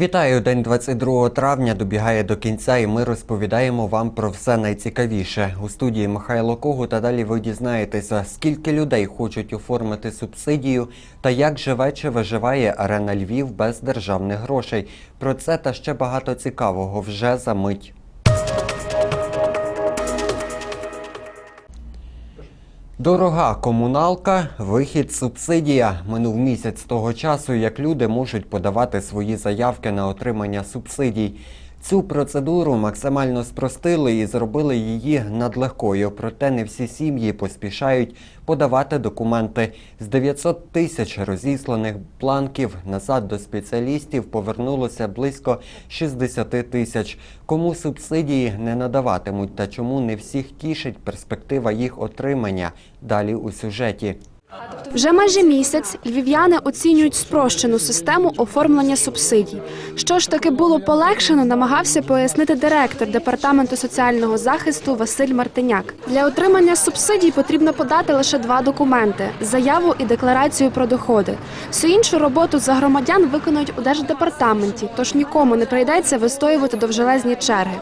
Вітаю, день 22 травня добігає до кінця, і ми розповідаємо вам про все найцікавіше. У студії Михайло Когу та далі ви дізнаєтеся, скільки людей хочуть оформити субсидію та як живе чи виживає арена Львів без державних грошей. Про це та ще багато цікавого вже за мить. Дорога комуналка, вихід субсидія. Минув місяць того часу, як люди можуть подавати свої заявки на отримання субсидій. Цю процедуру максимально спростили і зробили її надлегкою. Проте не всі сім'ї поспішають подавати документи. З 900 тисяч розісланих бланків назад до спеціалістів повернулося близько 60 тисяч. Кому субсидії не надаватимуть та чому не всіх тішить перспектива їх отримання? Далі у сюжеті. Вже майже місяць львів'яни оцінюють спрощену систему оформлення субсидій. Що ж таки було полегшено, намагався пояснити директор департаменту соціального захисту Василь Мартиняк. Для отримання субсидій потрібно подати лише два документи: заяву і декларацію про доходи. Всю іншу роботу за громадян виконують у держдепартаменті, тож нікому не прийдеться вистоювати довжелезні черги.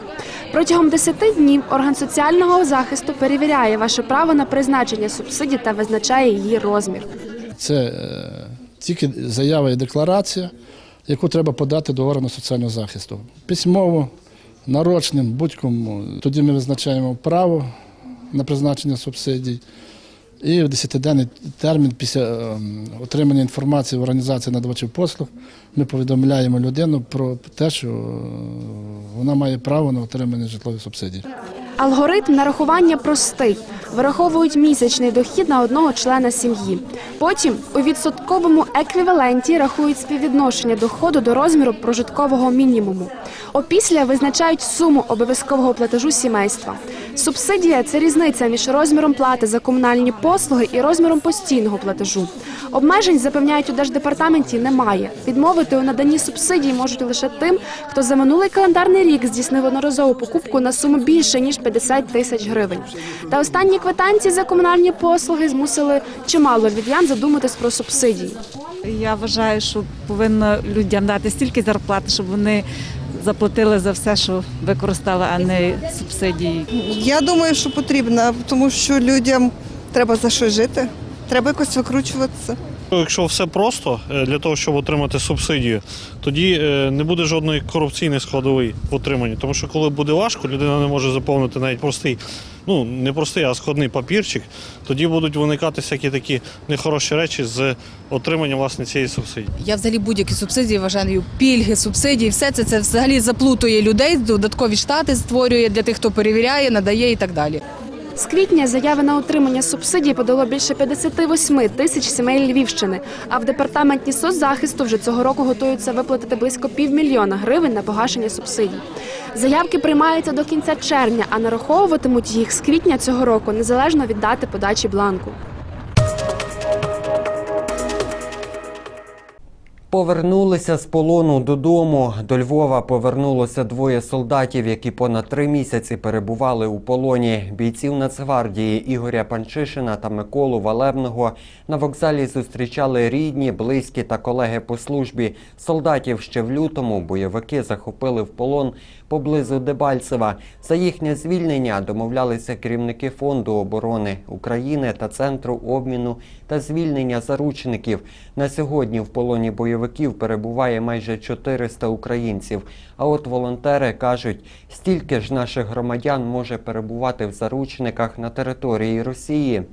Протягом 10 днів орган соціального захисту перевіряє ваше право на призначення субсидій та визначає її розмір. Це е, тільки заява і декларація, яку треба подати до органу соціального захисту. Письмово, нарочним, будь-кому. Тоді ми визначаємо право на призначення субсидій. І в 10-денний термін після е, отримання інформації в організації надавачів послуг ми повідомляємо людину про те, що е, вона має право на отримання житлових субсидій. Алгоритм нарахування простий. Вираховують місячний дохід на одного члена сім'ї. Потім у відсотковому еквіваленті рахують співвідношення доходу до розміру прожиткового мінімуму. Опісля визначають суму обов'язкового платежу сімейства. Субсидія це різниця між розміром плати за комунальні послуги і розміром постійного платежу. Обмежень запевняють у держдепартаменті немає. Відмовити у наданні субсидій можуть лише тим, хто за минулий календарний рік здійснив одноразову покупку на суму більше ніж 50 тисяч гривень. Та останні квитанції за комунальні послуги змусили чимало львів'ян задуматись про субсидії. Я вважаю, що повинно людям дати стільки зарплати, щоб вони заплатили за все, що використали, а не субсидії. Я думаю, що потрібна, тому що людям треба за що жити, треба якось викручуватися. Якщо все просто е, для того, щоб отримати субсидію, тоді е, не буде жодної корупційної складової в отриманні. Тому що коли буде важко, людина не може заповнити навіть простий, ну не простий, а складний папірчик, тоді будуть виникати всякі такі нехороші речі з отримання власне цієї субсидії. Я взагалі будь-які субсидії вважаю пільги, субсидії, все це, це взагалі заплутує людей, додаткові штати створює для тих, хто перевіряє, надає і так далі. З квітня заяви на отримання субсидій подало більше 58 тисяч сімей Львівщини. А в департаменті соцзахисту вже цього року готуються виплатити близько півмільйона гривень на погашення субсидій. Заявки приймаються до кінця червня, а нараховуватимуть їх з квітня цього року незалежно від дати подачі бланку. Повернулися з полону додому. До Львова повернулося двоє солдатів, які понад три місяці перебували у полоні. Бійців Нацгвардії Ігоря Панчишина та Миколу Валебного на вокзалі зустрічали рідні, близькі та колеги по службі. Солдатів ще в лютому бойовики захопили в полон поблизу Дебальцева. За їхнє звільнення домовлялися керівники фонду оборони України та центру обміну та звільнення заручників. На сьогодні в полоні бойовиків перебуває майже 400 українців. А от волонтери кажуть, стільки ж наших громадян може перебувати в заручниках на території Росії.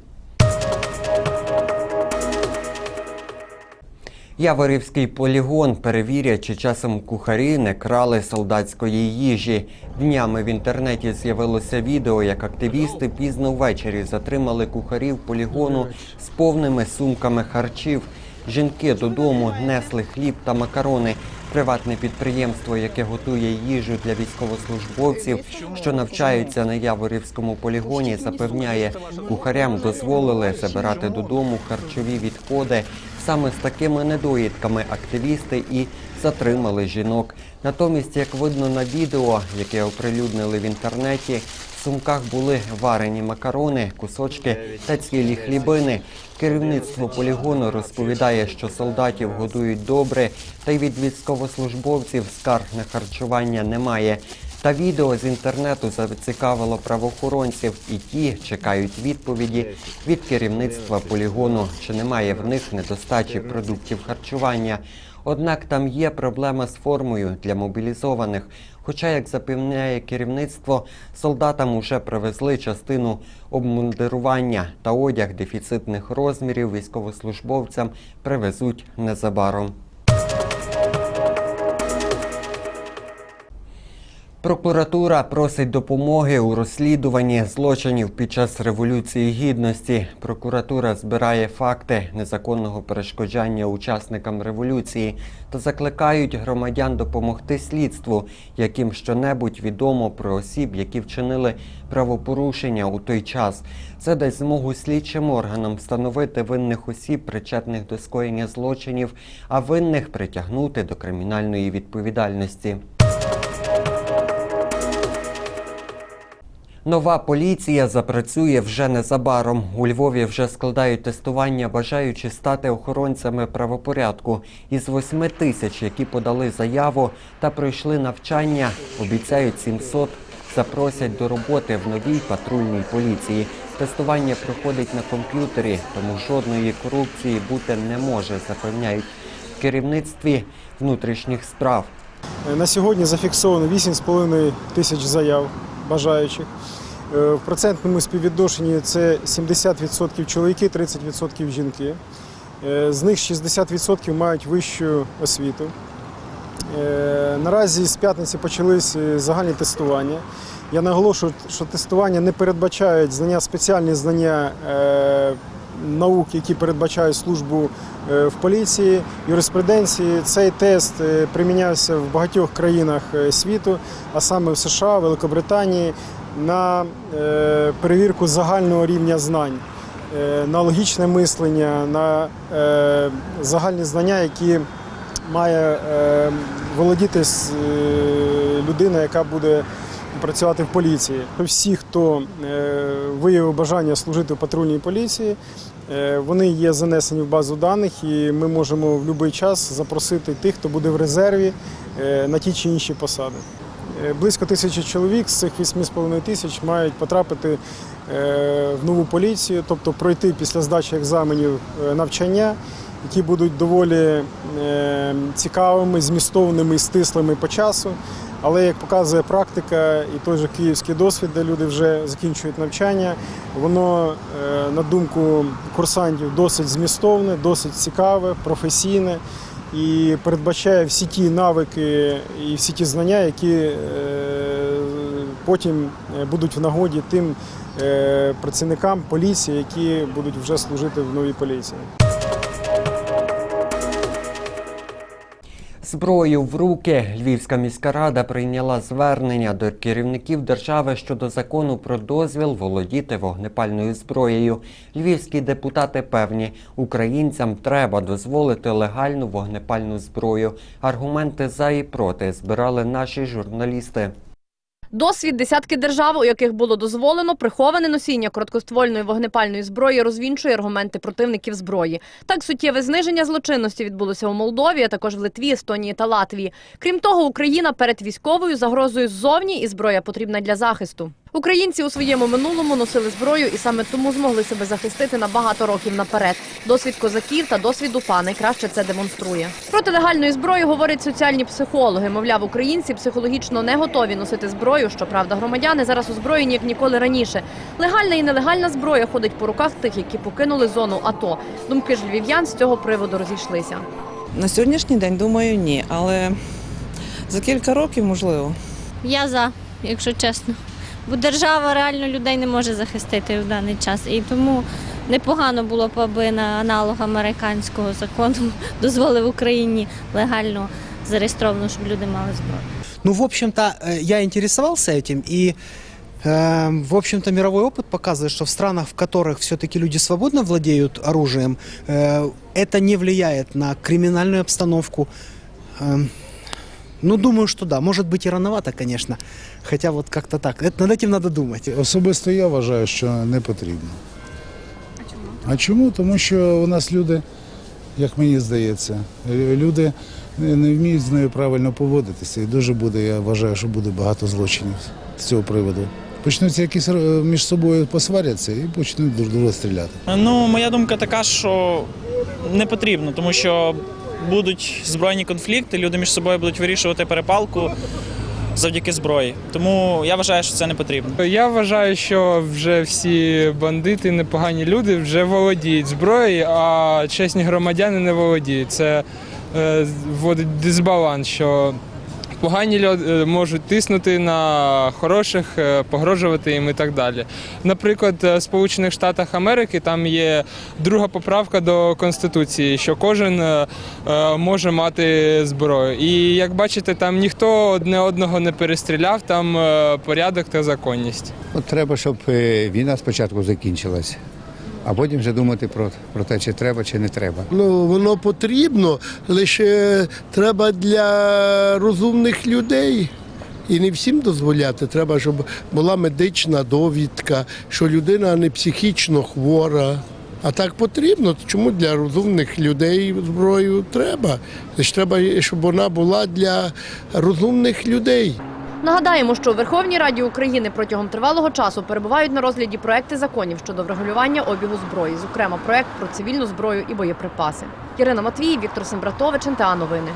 Яворівський полігон перевірять, чи часом кухарі не крали солдатської їжі. Днями в інтернеті з'явилося відео, як активісти пізно ввечері затримали кухарів полігону з повними сумками харчів. Жінки додому несли хліб та макарони. Приватне підприємство, яке готує їжу для військовослужбовців, що навчаються на Яворівському полігоні, запевняє, кухарям дозволили забирати додому харчові відходи. Саме з такими недоїдками активісти і затримали жінок. Натомість, як видно на відео, яке оприлюднили в інтернеті, сумках були варені макарони, кусочки та цілі хлібини. Керівництво полігону розповідає, що солдатів годують добре, та й від військовослужбовців скарг на харчування немає. Та відео з інтернету зацікавило правоохоронців, і ті чекають відповіді від керівництва полігону, чи немає в них недостачі продуктів харчування. Однак там є проблема з формою для мобілізованих. Хоча, як запевняє керівництво, солдатам уже привезли частину обмундирування та одяг дефіцитних розмірів військовослужбовцям привезуть незабаром. Прокуратура просить допомоги у розслідуванні злочинів під час Революції Гідності. Прокуратура збирає факти незаконного перешкоджання учасникам революції та закликають громадян допомогти слідству, яким щонебудь відомо про осіб, які вчинили правопорушення у той час. Це дасть змогу слідчим органам встановити винних осіб, причетних до скоєння злочинів, а винних притягнути до кримінальної відповідальності. Нова поліція запрацює вже незабаром. У Львові вже складають тестування, бажаючи стати охоронцями правопорядку. Із 8 тисяч, які подали заяву та пройшли навчання, обіцяють 700 запросять до роботи в новій патрульній поліції. Тестування проходить на комп'ютері, тому жодної корупції бути не може, запевняють в керівництві внутрішніх справ. На сьогодні зафіксовано 8,5 тисяч заяв бажаючих. Е, В процентному співвідношенні це 70% чоловіки, 30% жінки. Е, З них 60% мають вищу освіту. Е, Наразі з п'ятниці почались загальні тестування. Я наголошую, що тестування не передбачають знання, спеціальні знання наук, які передбачають службу в поліції, юриспруденції. Цей тест примінявся в багатьох країнах світу, а саме в США, Великобританії, на е, перевірку загального рівня знань, е, на логічне мислення, на е, загальні знання, які має володіти людина, яка буде працювати в поліції. Всі, хто виявив бажання служити в патрульній поліції, вони є занесені в базу даних, і ми можемо в будь-який час запросити тих, хто буде в резерві на ті чи інші посади. Е, Близько тисячі чоловік з цих 8,5 тисяч мають потрапити е, в нову поліцію, тобто пройти після здачі екзаменів е, навчання, які будуть доволі цікавими, змістовними стислими по часу. Але як показує практика і той же київський досвід, де люди вже закінчують навчання, воно, на думку курсантів, досить змістовне, досить цікаве, професійне і передбачає всі ті навики і всі ті знання, які е, потім е, будуть в нагоді тим е, працівникам поліції, які будуть вже служити в новій поліції. Зброю в руки Львівська міська рада прийняла звернення до керівників держави щодо закону про дозвіл володіти вогнепальною зброєю. Львівські депутати певні, українцям треба дозволити легальну вогнепальну зброю. Аргументи за і проти збирали наші журналісти. Досвід десятки держав, у яких було дозволено приховане носіння короткоствольної вогнепальної зброї, розвінчує аргументи противників зброї. Так суттєве зниження злочинності відбулося у Молдові, а також в Литві, Естонії та Латвії. Крім того, Україна перед військовою загрозою ззовні, і зброя потрібна для захисту. Українці у своєму минулому носили зброю і саме тому змогли себе захистити на багато років наперед. Досвід козаків та досвід УПА найкраще це демонструє. Проти легальної зброї говорять соціальні психологи. Мовляв, українці психологічно не готові носити зброю. Щоправда, громадяни зараз озброєні як ніколи раніше. Легальна і нелегальна зброя ходить по руках тих, які покинули зону АТО. Думки ж львів'ян з цього приводу розійшлися. На сьогоднішній день думаю, ні, але за кілька років можливо. Я за, якщо чесно Бо держава реально людей не може захистити в даний час. І тому непогано було б, аби на аналог американського закону дозволив Україні легально зареєстровано, щоб люди мали зброю. Ну, в общем-то, э, я интересовался этим, и, э, в общем-то, мировой опыт показывает, что в странах, в которых все-таки люди свободно владеют оружием, э, это не влияет на криминальную обстановку. Эм, Ну, думаю, что да. Может быть и рановато, конечно. Хотя вот как-то так. Это, над этим надо думать. Особисто я вважаю, що не потрібно. А чому? А чому? Тому що у нас люди, як мені здається, е, люди не не вміють з нею правильно поводитися. І дуже буде, я вважаю, що буде багато злочинів з цього приводу. Почнуться якісь е, між собою посваряться і почнуть друг друга стріляти. Ну, моя думка така, що не потрібно, тому що будуть збройні конфлікти, люди між собою будуть вирішувати перепалку завдяки зброї. Тому я вважаю, що це не потрібно. Я вважаю, що вже всі бандити, непогані люди вже володіють зброєю, а чесні громадяни не володіють. Це е, вводить дисбаланс, що погані люди можуть тиснути на хороших, е, погрожувати їм і так далі. Наприклад, е, в Сполучених Штатах Америки там є друга поправка до Конституції, що кожен е, е, може мати зброю. І як бачите, там ніхто одне одного не перестріляв, там е, порядок та законність. От треба, щоб е, війна спочатку закінчилась, а потім вже думати про, про те, чи треба, чи не треба. Ну, воно потрібно, лише треба для розумних людей. І не всім дозволяти. Треба, щоб була медична довідка, що людина не психічно хвора. А так потрібно. Чому для розумних людей зброю треба? Лише треба, щоб вона була для розумних людей. Нагадаємо, що у Верховній Раді України протягом тривалого часу перебувають на розгляді проекти законів щодо врегулювання обігу зброї, зокрема проект про цивільну зброю і боєприпаси. Ірина Матвій, Віктор Сембратович, НТА Новини.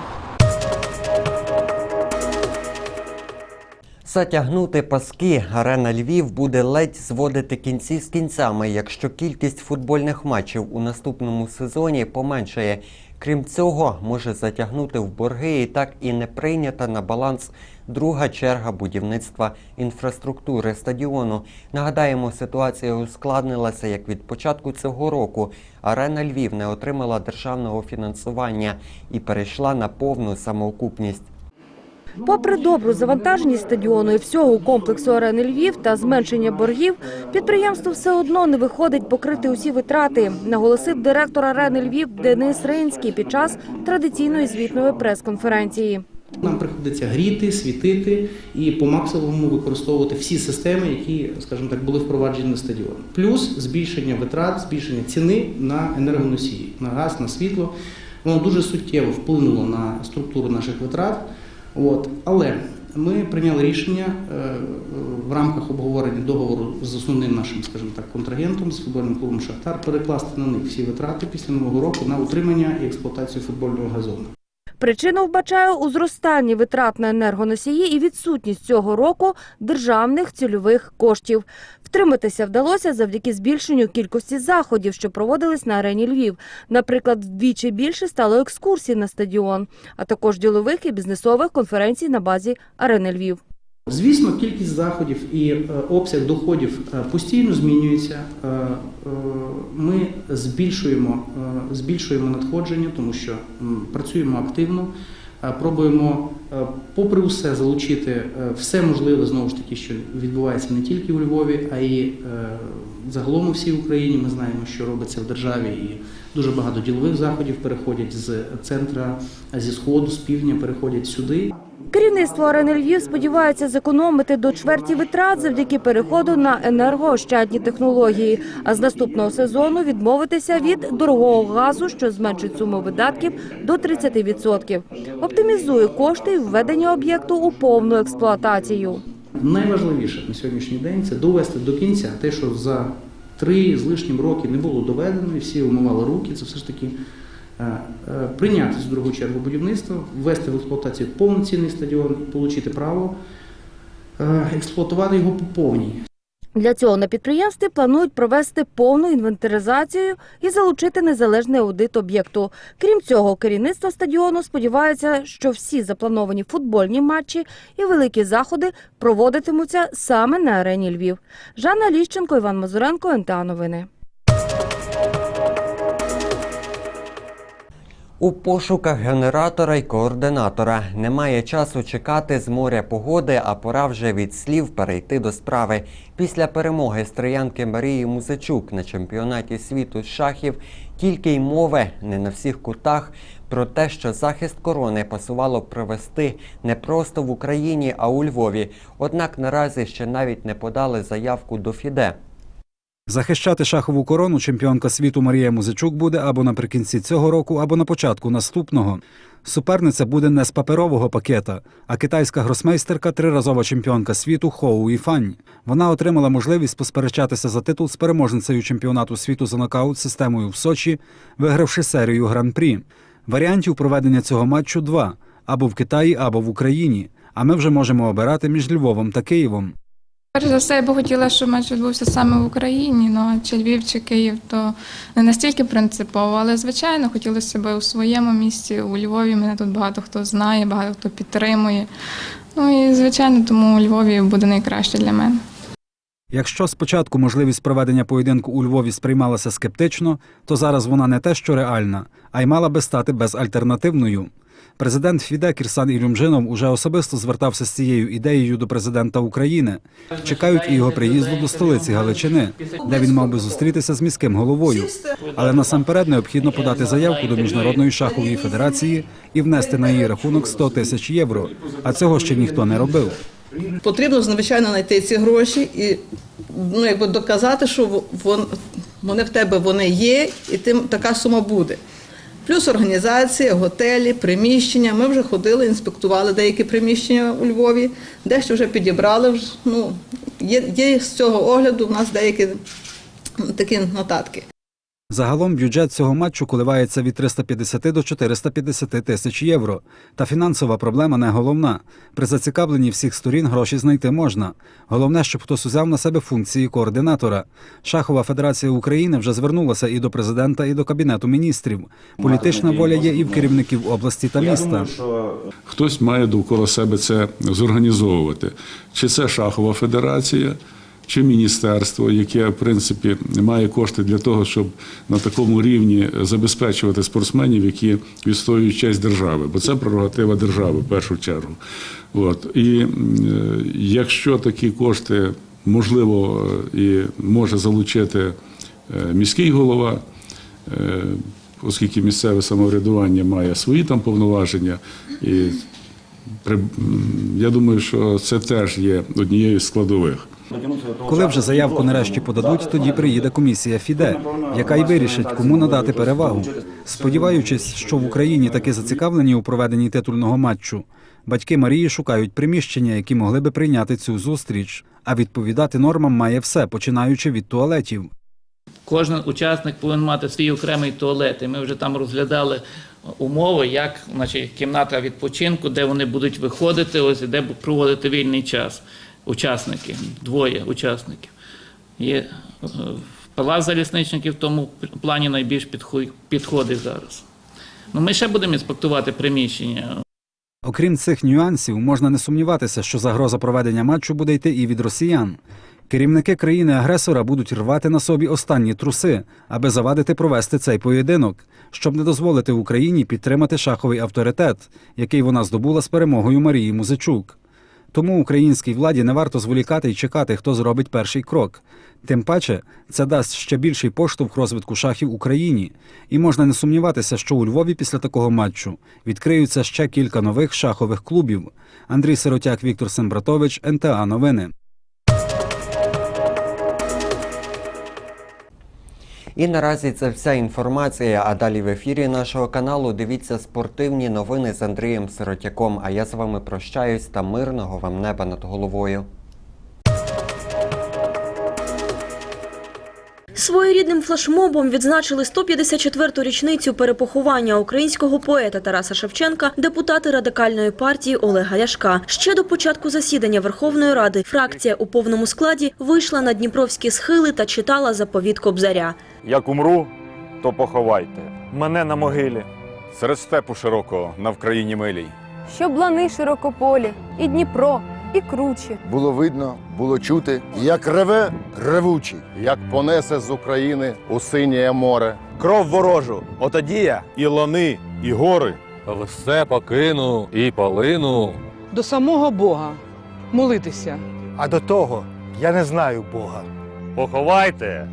Затягнути паски арена Львів буде ледь зводити кінці з кінцями, якщо кількість футбольних матчів у наступному сезоні поменшає. Крім цього, може затягнути в борги і так і не прийнята на баланс друга черга будівництва інфраструктури стадіону. Нагадаємо, ситуація ускладнилася як від початку цього року. Арена Львів не отримала державного фінансування і перейшла на повну самоокупність. Попри добру завантаженість стадіону і всього комплексу арени Львів та зменшення боргів, підприємство все одно не виходить покрити усі витрати, наголосив директор арени Львів Денис Ринський під час традиційної звітної прес-конференції. Нам приходиться гріти, світити і по максимуму використовувати всі системи, які, скажімо так, були впроваджені на стадіон. Плюс збільшення витрат, збільшення ціни на енергоносії, на газ, на світло. Воно дуже суттєво вплинуло на структуру наших витрат. От. Але ми прийняли рішення е, в рамках обговорення договору з основним нашим, скажімо так, контрагентом з футбольним клубом Шахтар перекласти на них всі витрати після нового року на утримання і експлуатацію футбольного газону. Причину вбачаю у зростанні витрат на енергоносії і відсутність цього року державних цільових коштів. Втриматися вдалося завдяки збільшенню кількості заходів, що проводились на арені Львів. Наприклад, вдвічі більше стало екскурсій на стадіон, а також ділових і бізнесових конференцій на базі арени Львів. Звісно, кількість заходів і е, обсяг доходів е, постійно змінюється. Е, Ми збільшуємо, збільшуємо надходження, тому що працюємо активно, пробуємо, попри усе, залучити все можливе знову ж таки, що відбувається не тільки у Львові, а й загалом у всій Україні. Ми знаємо, що робиться в державі, і дуже багато ділових заходів переходять з центра, зі сходу, з півдня переходять сюди. Керівництво арени Львів сподівається зекономити до чверті витрат завдяки переходу на енергоощадні технології, а з наступного сезону відмовитися від дорогого газу, що зменшить суму видатків до 30%. Оптимізує кошти і введення об'єкту у повну експлуатацію. Найважливіше на сьогоднішній день це довести до кінця те, що за три з лишнім роки не було доведено, і всі умивали руки. Це все ж таки прийняти з другу чергу будівництва, ввести в експлуатацію повноцінний стадіон, отримати право е, експлуатувати його по повній. Для цього на підприємстві планують провести повну інвентаризацію і залучити незалежний аудит об'єкту. Крім цього, керівництво стадіону сподівається, що всі заплановані футбольні матчі і великі заходи проводитимуться саме на арені Львів. Жанна Ліщенко, Іван Мазуренко, НТА Новини. У пошуках генератора й координатора немає часу чекати з моря погоди, а пора вже від слів перейти до справи. Після перемоги стріянки Марії Музичук на чемпіонаті світу з шахів тільки й мови не на всіх кутах про те, що захист корони пасувало провести не просто в Україні, а у Львові. Однак наразі ще навіть не подали заявку до ФІДЕ. Захищати шахову корону чемпіонка світу Марія Музичук буде або наприкінці цього року, або на початку наступного. Суперниця буде не з паперового пакета, а китайська гросмейстерка, триразова чемпіонка світу Хоу Іфань. Вона отримала можливість посперечатися за титул з переможницею чемпіонату світу за нокаут системою в Сочі, вигравши серію гран-прі. Варіантів проведення цього матчу два або в Китаї, або в Україні. А ми вже можемо обирати між Львовом та Києвом. Перш за все, я би хотіла, щоб матч відбувся саме в Україні. Ну чи Львів, чи Київ, то не настільки принципово, але звичайно хотілося б у своєму місті, у Львові. Мене тут багато хто знає, багато хто підтримує. Ну і звичайно, тому у Львові буде найкраще для мене. Якщо спочатку можливість проведення поєдинку у Львові сприймалася скептично, то зараз вона не те, що реальна, а й мала би стати безальтернативною. Президент ФІДЕ Кірсан Ілюмжинов уже особисто звертався з цією ідеєю до президента України. Чекають і його приїзду до столиці Галичини, де він мав би зустрітися з міським головою. Але насамперед необхідно подати заявку до міжнародної шахової федерації і внести на її рахунок 100 тисяч євро. А цього ще ніхто не робив. Потрібно, звичайно, знайти ці гроші і ну, якби доказати, що вон, вони в тебе вони є, і тим така сума буде. Плюс організація, готелі, приміщення. Ми вже ходили, інспектували деякі приміщення у Львові, дещо вже підібрали. Ну, є, є з цього огляду в нас деякі такі нотатки. Загалом бюджет цього матчу коливається від 350 до 450 тисяч євро. Та фінансова проблема не головна. При зацікавленні всіх сторін гроші знайти можна. Головне, щоб хтось узяв на себе функції координатора. Шахова федерація України вже звернулася і до президента, і до кабінету міністрів. Політична воля є і в керівників області та міста. Хтось має довкола себе це зорганізовувати. Чи це шахова федерація, чи міністерство, яке в принципі має кошти для того, щоб на такому рівні забезпечувати спортсменів, які відстоюють честь держави, бо це прерогатива держави в першу чергу. От і е, якщо такі кошти можливо і може залучити е, міський голова. е, Оскільки місцеве самоврядування має свої там повноваження, і при- я думаю, що це теж є однією з складових. Коли вже заявку нарешті подадуть, тоді приїде комісія ФІДЕ, яка й вирішить, кому надати перевагу. Сподіваючись, що в Україні таки зацікавлені у проведенні титульного матчу. Батьки Марії шукають приміщення, які могли би прийняти цю зустріч. А відповідати нормам має все, починаючи від туалетів. Кожен учасник повинен мати свій окремий туалет. І ми вже там розглядали умови, як значить, кімната відпочинку, де вони будуть виходити, ось і де проводити вільний час. Учасники, двоє учасників. Є е, палац залісничників в тому плані найбільш підходить зараз. Ну, ми ще будемо інспектувати приміщення. Окрім цих нюансів, можна не сумніватися, що загроза проведення матчу буде йти і від росіян. Керівники країни-агресора будуть рвати на собі останні труси, аби завадити провести цей поєдинок, щоб не дозволити Україні підтримати шаховий авторитет, який вона здобула з перемогою Марії Музичук. Тому українській владі не варто зволікати і чекати, хто зробить перший крок. Тим паче, це дасть ще більший поштовх розвитку шахів Україні, і можна не сумніватися, що у Львові після такого матчу відкриються ще кілька нових шахових клубів. Андрій Сиротяк, Віктор Сембратович, НТА Новини. І наразі це вся інформація. А далі в ефірі нашого каналу дивіться спортивні новини з Андрієм Сиротяком. А я з вами прощаюсь та мирного вам неба над головою. Своєрідним флешмобом відзначили 154-ту річницю перепоховання українського поета Тараса Шевченка депутати радикальної партії Олега Ляшка. Ще до початку засідання Верховної Ради фракція у повному складі вийшла на Дніпровські схили та читала заповіт Кобзаря. Як умру, то поховайте мене на могилі. Серед степу широкого на Вкраїні милій. Щоб лани широкополі, і Дніпро, і кручі. Було видно, було чути, як реве ревучий, як понесе з України у синє море. Кров ворожу, отоді я і лани і гори. Все покину і полину. До самого Бога молитися. А до того я не знаю Бога. Поховайте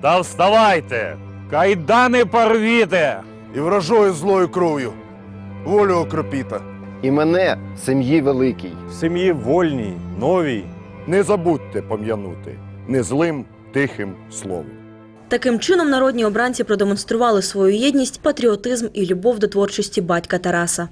та вставайте, кайдани порвіте. І вражою злою кров'ю волю окропіта. І мене сім'ї великій. В сім'ї вольній, новій. Не забудьте пом'янути незлим тихим словом. Таким чином народні обранці продемонстрували свою єдність, патріотизм і любов до творчості батька Тараса.